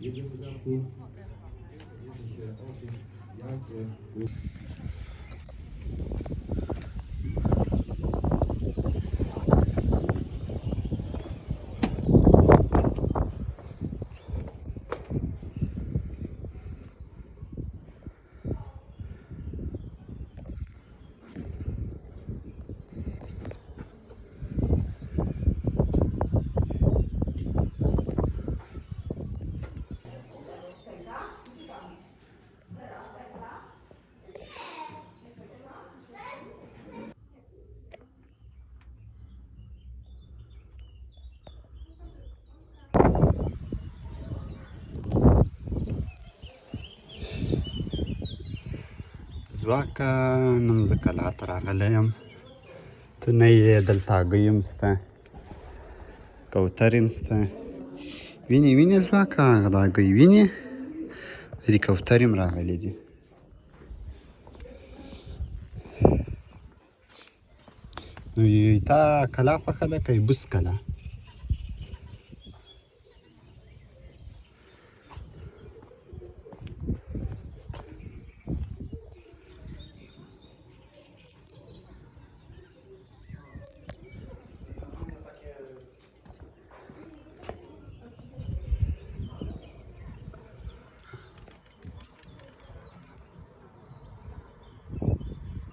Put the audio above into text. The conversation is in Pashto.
jeden zamku, się o tym. ځواکه نن زه کلا ته راغلی یم. ته نه یې دلته هګۍ هم شته کوترې هم شته وینې وینې ځواکه هغه د هګۍ وینې. دې کوترې هم راغلي دي. نو تا کلا خوښه ده که بوس کلا